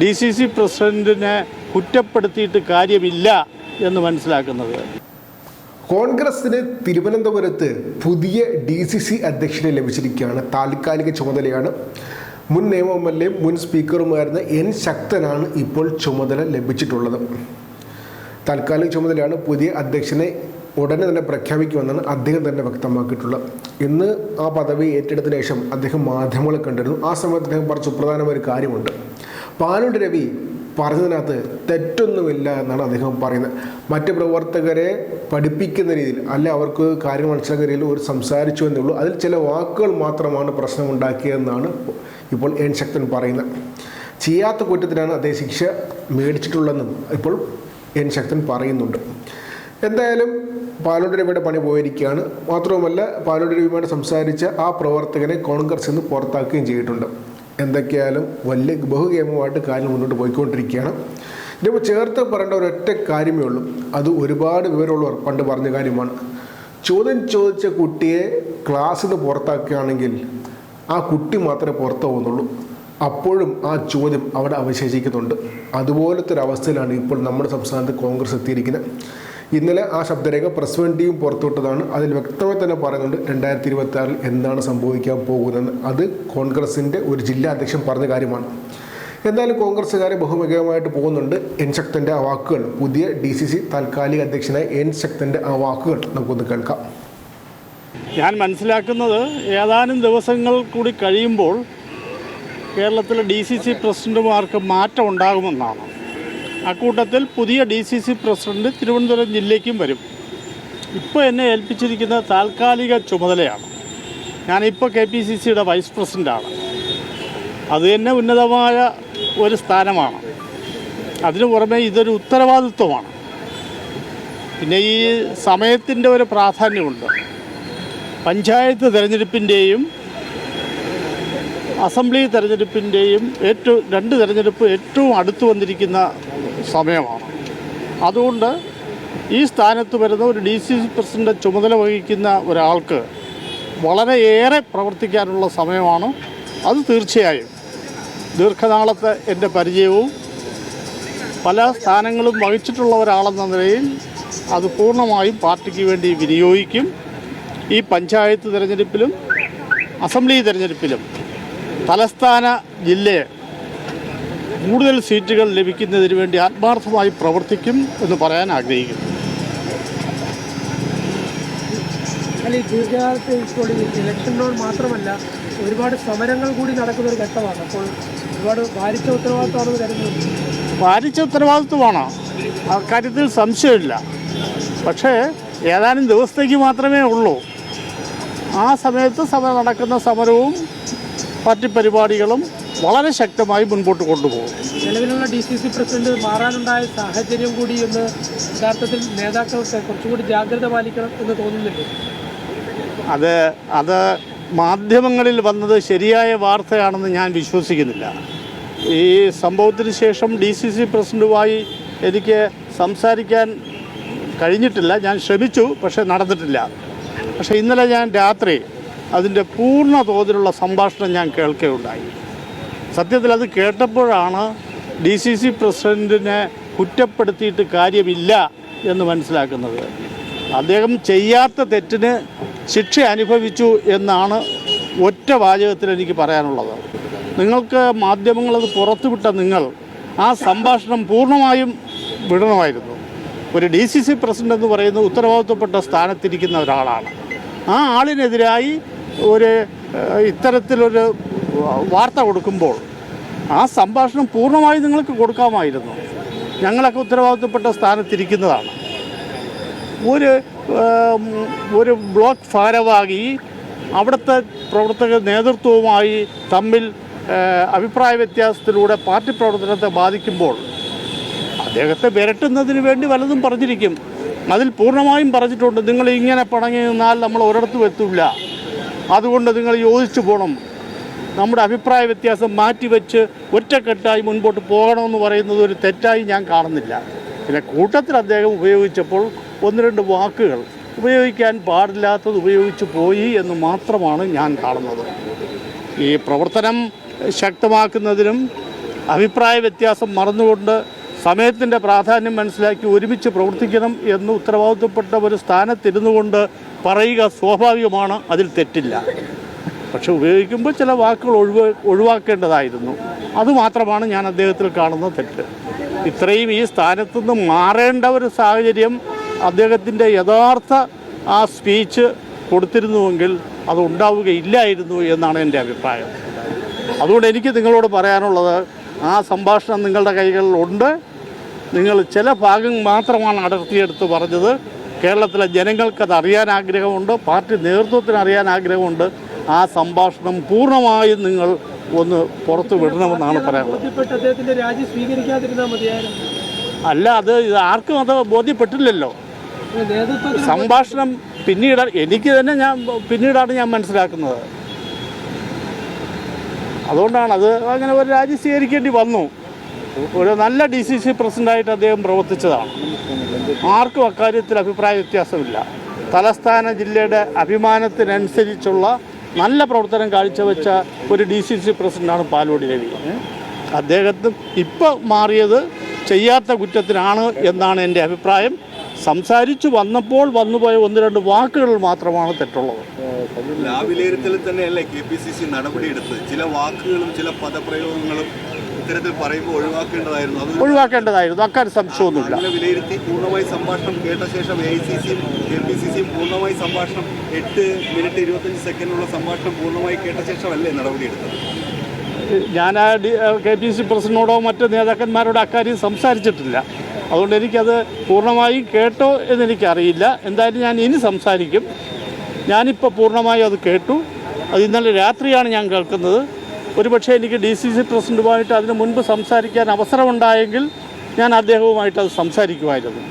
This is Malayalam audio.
ഡി സി സി പ്രസിഡന്റിനെ കുറ്റപ്പെടുത്തിയിട്ട് കാര്യമില്ല എന്ന് മനസ്സിലാക്കുന്നത്. കോൺഗ്രസിന് തിരുവനന്തപുരത്ത് പുതിയ ഡി സി സി അധ്യക്ഷനെ ലഭിച്ചിരിക്കുകയാണ്. താൽക്കാലിക ചുമതലയാണ്. മുൻ നിയമ എം എൽ എ മുൻ സ്പീക്കറുമായിരുന്ന എൻ ശക്തനാണ് ഇപ്പോൾ ചുമതല ലഭിച്ചിട്ടുള്ളത്. താൽക്കാലിക ചുമതലയാണ് പുതിയ അധ്യക്ഷനെ ഉടനെ തന്നെ പ്രഖ്യാപിക്കുമെന്നാണ് അദ്ദേഹം തന്നെ വ്യക്തമാക്കിയിട്ടുള്ളത്. ഇന്ന് ആ പദവി ഏറ്റെടുത്തതിന് ശേഷം അദ്ദേഹം മാധ്യമങ്ങളെ കണ്ടിരുന്നു. ആ സമയത്ത് അദ്ദേഹം പറഞ്ഞ സുപ്രധാനമായ ഒരു കാര്യമുണ്ട്. പാലോട് രവി. പറഞ്ഞതിനകത്ത് തെറ്റൊന്നുമില്ല എന്നാണ് അദ്ദേഹം പറയുന്നത്. മറ്റ് പ്രവർത്തകരെ പഠിപ്പിക്കുന്ന രീതിയിൽ അല്ല അവർക്ക് കാര്യം മനസ്സിലാക്കുന്ന രീതിയിൽ ഒരു സംസാരിച്ചു എന്നേ ഉള്ളൂ അതിൽ ചില വാക്കുകൾ മാത്രമാണ് പ്രശ്നമുണ്ടാക്കിയതെന്നാണ് ഇപ്പോൾ എൻ ശക്തൻ പറയുന്നത്. ചെയ്യാത്ത കുറ്റത്തിനാണ് അദ്ദേഹം ശിക്ഷ മേടിച്ചിട്ടുള്ളതെന്നും ഇപ്പോൾ എൻ ശക്തൻ പറയുന്നുണ്ട്. എന്തായാലും പാലോട് രവിയുടെ പണി പോയിരിക്കുകയാണ്. മാത്രവുമല്ല പാലോട് രവിയുമായിട്ട് സംസാരിച്ച ആ പ്രവർത്തകനെ കോൺഗ്രസ് നിന്ന് പുറത്താക്കുകയും ചെയ്തിട്ടുണ്ട്. എന്തൊക്കെയായാലും വലിയ ബഹുഗേമമായിട്ട് കാര്യം മുന്നോട്ട് പോയിക്കൊണ്ടിരിക്കുകയാണ്. ഇതിപ്പോൾ ചേർത്ത് പറയേണ്ട ഒരൊറ്റ കാര്യമേ ഉള്ളൂ. അത് ഒരുപാട് വിവരമുള്ളവർ പണ്ട് പറഞ്ഞ കാര്യമാണ്. ചോദ്യം ചോദിച്ച കുട്ടിയെ ക്ലാസ്സിൽ നിന്ന് പുറത്താക്കുകയാണെങ്കിൽ ആ കുട്ടി മാത്രമേ പുറത്തു പോകുന്നുള്ളൂ അപ്പോഴും ആ ചോദ്യം അവിടെ അവശേഷിക്കുന്നുണ്ട്. അതുപോലത്തെ ഒരു അവസ്ഥയിലാണ് ഇപ്പോൾ നമ്മുടെ സംസ്ഥാനത്ത് കോൺഗ്രസ് എത്തിയിരിക്കുന്നത്. ഇന്നലെ ആ ശബ്ദരേഖ പ്രസ് വേണ്ടിയും പുറത്തുവിട്ടതാണ്. അതിൽ വ്യക്തമായി തന്നെ പറയുന്നുണ്ട് രണ്ടായിരത്തി ഇരുപത്തി ആറിൽ എന്താണ് സംഭവിക്കാൻ പോകുന്നതെന്ന്. അത് കോൺഗ്രസിന്റെ ഒരു ജില്ലാ അധ്യക്ഷൻ പറഞ്ഞ കാര്യമാണ്. എന്തായാലും കോൺഗ്രസ്സുകാരെ ബഹുമുഖമായിട്ട് പോകുന്നുണ്ട്. എൻ ശക്തന്റെ ആ വാക്കുകൾ. പുതിയ ഡി സി സി താൽക്കാലിക അധ്യക്ഷനായ എൻ ശക്തന്റെ ആ വാക്കുകൾ നമുക്കൊന്ന് കേൾക്കാം. ഞാൻ മനസ്സിലാക്കുന്നത് ഏതാനും ദിവസങ്ങൾ കൂടി കഴിയുമ്പോൾ കേരളത്തിലെ ഡി സി സി പ്രസിഡന്റുമാർക്ക് മാറ്റം ഉണ്ടാകുമെന്നാണ്. അക്കൂട്ടത്തിൽ പുതിയ D C C president Thiruvananthapuram ജില്ലയ്ക്കും വരും. ഇപ്പോൾ എന്നെ ഏൽപ്പിച്ചിരിക്കുന്ന താൽക്കാലിക ചുമതലയാണ്. ഞാനിപ്പോൾ കെ പി സി സിയുടെ വൈസ് പ്രസിഡന്റാണ് അത് തന്നെ ഉന്നതമായ ഒരു സ്ഥാനമാണ്. അതിനു പുറമെ ഇതൊരു ഉത്തരവാദിത്വമാണ്. പിന്നെ ഈ സമയത്തിന്റെ ഒരു പ്രാധാന്യമുണ്ട്. പഞ്ചായത്ത് തിരഞ്ഞെടുപ്പിന്റെയും അസംബ്ലി തെരഞ്ഞെടുപ്പിന്റെയും ഏറ്റവും രണ്ട് തിരഞ്ഞെടുപ്പ് ഏറ്റവും അടുത്തു വന്നിരിക്കുന്ന സമയമാണ്. അതുകൊണ്ട് ഈ സ്ഥാനത്ത് വരുന്ന ഒരു ഡി സി സി പ്രസിഡന്റ് ചുമതല വഹിക്കുന്ന ഒരാൾക്ക് വളരെയേറെ പ്രവർത്തിക്കാനുള്ള സമയമാണ്. അത് തീർച്ചയായും. ദീർഘനാളത്തെ എന്റെ പരിചയവും പല സ്ഥാനങ്ങളും വഹിച്ചിട്ടുള്ള ഒരാളെന്ന നിലയിൽ അത് പൂർണമായും പാർട്ടിക്ക് വേണ്ടി വിനിയോഗിക്കും. ഈ പഞ്ചായത്ത് തിരഞ്ഞെടുപ്പിലും അസംബ്ലി തിരഞ്ഞെടുപ്പിലും തലസ്ഥാന ജില്ലയെ കൂടുതൽ സീറ്റുകൾ ലഭിക്കുന്നതിന് വേണ്ടി ആത്മാർത്ഥമായി പ്രവർത്തിക്കും എന്ന് പറയാൻ ആഗ്രഹിക്കുന്നു. ദീർഘകാലത്ത് ഇപ്പോൾ ഇലക്ഷനോട് മാത്രമല്ല ഒരുപാട് സമരങ്ങൾ കൂടി നടക്കുന്ന ഒരു ഘട്ടമാണ്. അപ്പോൾ ഒരുപാട് ഭാരിച്ച ഉത്തരവാദിത്തമാണെന്ന് കരുതുന്നു. ഭാരിച്ച ഉത്തരവാദിത്വമാണ്. അക്കാര്യത്തിൽ സംശയമില്ല. പക്ഷേ ഏതാനും ദിവസത്തേക്ക് മാത്രമേ ഉള്ളൂ. ആ സമയത്ത് സമരം നടക്കുന്ന സമരവും പാർട്ടി പരിപാടികളും വളരെ ശക്തമായി മുൻപോട്ട് കൊണ്ടുപോകും. നിലവിലുള്ള ഡി സി സി പ്രസിഡന്റ് മാറാനുണ്ടായ സാഹചര്യം കൂടി ഒന്ന് യഥാർത്ഥത്തിൽ നേതാക്കൾക്ക് കുറച്ചുകൂടി ജാഗ്രത പാലിക്കണം എന്ന് തോന്നുന്നില്ലേ? അത് അത് മാധ്യമങ്ങളിൽ വന്നത് ശരിയായ വാർത്തയാണെന്ന് ഞാൻ വിശ്വസിക്കുന്നില്ല. ഈ സംഭവത്തിന് ശേഷം ഡി സി സി പ്രസിഡന്റുമായി എനിക്ക് സംസാരിക്കാൻ കഴിഞ്ഞിട്ടില്ല. ഞാൻ ശ്രമിച്ചു പക്ഷേ നടന്നിട്ടില്ല. പക്ഷേ ഇന്നലെ ഞാൻ രാത്രി അതിന്റെ പൂർണ തോതിലുള്ള സംഭാഷണം ഞാൻ കേൾക്കുകയുണ്ടായി. സത്യത്തിൽ അത് കേട്ടപ്പോഴാണ് ഡി സി സി പ്രസിഡന്റിനെ കുറ്റപ്പെടുത്തിയിട്ട് കാര്യമില്ല എന്ന് മനസ്സിലാക്കുന്നത്. അദ്ദേഹം ചെയ്യാത്ത തെറ്റിന് ശിക്ഷ അനുഭവിച്ചു എന്നാണ് ഒറ്റ വാചകത്തിൽ എനിക്ക് പറയാനുള്ളത്. നിങ്ങൾക്ക് മാധ്യമങ്ങളത് പുറത്തുവിട്ട നിങ്ങൾ ആ സംഭാഷണം പൂർണമായും വിടണമായിരുന്നു. ഒരു ഡി സി സി പ്രസിഡന്റ് എന്ന് പറയുന്ന ഉത്തരവാദിത്വപ്പെട്ട സ്ഥാനത്തിരിക്കുന്ന ഒരാളാണ്. ആ ആളിനെതിരായി ഒരു ഇത്തരത്തിലൊരു വാർത്ത കൊടുക്കുമ്പോൾ ആ സംഭാഷണം പൂർണമായി നിങ്ങൾക്ക് കൊടുക്കാമായിരുന്നു. ഞങ്ങളൊക്കെ ഉത്തരവാദിത്തപ്പെട്ട സ്ഥാനത്തിരിക്കുന്നതാണ്. ഒരു ഒരു ബ്ലോക്ക് ഭാരവാഹി അവിടുത്തെ പ്രവർത്തക നേതൃത്വവുമായി തമ്മിൽ അഭിപ്രായ വ്യത്യാസത്തിലൂടെ പാർട്ടി പ്രവർത്തനത്തെ ബാധിക്കുമ്പോൾ അദ്ദേഹത്തെ വിരട്ടുന്നതിന് വേണ്ടി വലതും പറഞ്ഞിരിക്കും. അതിൽ പൂർണമായും പറഞ്ഞിട്ടുണ്ട് നിങ്ങൾ ഇങ്ങനെ പണങ്ങി നിന്നാൽ നമ്മൾ ഒരിടത്തും എത്തില്ല അതുകൊണ്ട് നിങ്ങൾ യോജിച്ചു പോകണം നമ്മുടെ അഭിപ്രായ വ്യത്യാസം മാറ്റിവെച്ച് ഒറ്റക്കെട്ടായി മുൻപോട്ട് പോകണമെന്ന് പറയുന്നത് ഒരു തെറ്റായി ഞാൻ കാണുന്നില്ല. പിന്നെ കൂട്ടത്തിൽ അദ്ദേഹം ഉപയോഗിച്ചപ്പോൾ ഒന്ന് രണ്ട് വാക്കുകൾ ഉപയോഗിക്കാൻ പാടില്ലാത്തത് ഉപയോഗിച്ച് പോയി എന്ന് മാത്രമാണ് ഞാൻ കാണുന്നത്. ഈ പ്രവർത്തനം ശക്തമാക്കുന്നതിനും അഭിപ്രായ വ്യത്യാസം മറന്നുകൊണ്ട് സമയത്തിന്റെ പ്രാധാന്യം മനസ്സിലാക്കി ഒരുമിച്ച് പ്രവർത്തിക്കണം എന്ന് ഉത്തരവാദിത്വപ്പെട്ട ഒരു സ്ഥാനത്തിരുന്നു കൊണ്ട് പറയുക സ്വാഭാവികമാണ് അതിൽ തെറ്റില്ല. പക്ഷെ ഉപയോഗിക്കുമ്പോൾ ചില വാക്കുകൾ ഒഴിവ് ഒഴിവാക്കേണ്ടതായിരുന്നു. അതുമാത്രമാണ് ഞാൻ അദ്ദേഹത്തിൽ കാണുന്ന തെറ്റ്. ഇത്രയും ഈ സ്ഥാനത്തു നിന്ന് മാറേണ്ട ഒരു സാഹചര്യം അദ്ദേഹത്തിന്റെ യഥാർത്ഥ ആ സ്പീച്ച് കൊടുത്തിരുന്നുവെങ്കിൽ അത് ഉണ്ടാവുകയില്ലായിരുന്നു എന്നാണ് എന്റെ അഭിപ്രായം. അതുകൊണ്ട് എനിക്ക് നിങ്ങളോട് പറയാനുള്ളത് ആ സംഭാഷണം നിങ്ങളുടെ കൈകളിലുണ്ട് നിങ്ങൾ ചില ഭാഗം മാത്രമാണ് അടർത്തിയെടുത്ത് പറഞ്ഞത്. കേരളത്തിലെ ജനങ്ങൾക്കത് അറിയാൻ ആഗ്രഹമുണ്ട് പാർട്ടി നേതൃത്വത്തിന് അറിയാൻ ആഗ്രഹമുണ്ട്. ആ സംഭാഷണം പൂർണമായും നിങ്ങൾ ഒന്ന് പുറത്തു വിടണമെന്നാണ് പറയാനുള്ളത്. അല്ല അത് ഇത് ആർക്കും അത് ബോധ്യപ്പെട്ടില്ലല്ലോ. സംഭാഷണം പിന്നീട് എനിക്ക് തന്നെ ഞാൻ പിന്നീടാണ് ഞാൻ മനസ്സിലാക്കുന്നത്. അതുകൊണ്ടാണ് അത് അങ്ങനെ ഒരു രാജി സ്വീകരിക്കേണ്ടി വന്നു. ഒരു നല്ല ഡി സി സി പ്രസിഡന്റായിട്ട് അദ്ദേഹം പ്രവർത്തിച്ചതാണ്. ആർക്കും അക്കാര്യത്തിൽ അഭിപ്രായ വ്യത്യാസമില്ല. തലസ്ഥാന ജില്ലയുടെ അഭിമാനത്തിനനുസരിച്ചുള്ള നല്ല പ്രവർത്തനം കാഴ്ചവെച്ച ഒരു ഡി സി സി പ്രസിഡന്റാണ് പാലോടി രവി. അദ്ദേഹത്തിന് ഇപ്പോൾ മാറിയത് ചെയ്യാത്ത കുറ്റത്തിനാണ് എന്നാണ് എന്റെ അഭിപ്രായം. സംസാരിച്ചു വന്നപ്പോൾ വന്നുപോയ ഒന്ന് രണ്ട് വാക്കുകൾ മാത്രമാണ് തെറ്റുള്ളത്. തന്നെയല്ലേ കെ പി സി സി നടപടിയെടുത്ത് ചില വാക്കുകളും ചില പദപ്രയോഗങ്ങളും ഇത്തരത്തിൽ പറയുമ്പോൾ ഒഴിവാക്കേണ്ടതായിരുന്നു. ഒഴിവാക്കേണ്ടതായിരുന്നു. അക്കാര്യം സംശയമൊന്നുമില്ല. വിലയിരുത്തി പൂർണമായി സംഭാഷണം കേട്ട ശേഷം എ ഐ സി സിയും കെ പി സി സിയും പൂർണമായി സംഭാഷണം എട്ട് മിനിറ്റ് ഇരുപത്തഞ്ച് സെക്കൻഡുള്ള സംഭാഷണം പൂർണമായി കേട്ട ശേഷമല്ലേ നടപടിയെടുത്തത്? ഞാൻ ആ ഡി കെ പി സി പ്രസിഡന്റിനോടോ മറ്റ് നേതാക്കന്മാരോടോ അക്കാര്യം സംസാരിച്ചിട്ടില്ല. അതുകൊണ്ട് എനിക്കത് പൂർണമായും കേട്ടോ എന്നെനിക്കറിയില്ല. എന്തായാലും ഞാൻ ഇനി സംസാരിക്കും. ഞാനിപ്പോൾ പൂർണമായും അത് കേട്ടു. അത് ഇന്നലെ രാത്രിയാണ് ഞാൻ കേൾക്കുന്നത്. ഒരുപക്ഷെ എനിക്ക് ഡി സി സി പ്രസിഡന്റുമായിട്ട് അതിനു മുൻപ് സംസാരിക്കാൻ അവസരമുണ്ടായെങ്കിൽ ഞാൻ അദ്ദേഹവുമായിട്ട് അത് സംസാരിക്കുമായിരുന്നു.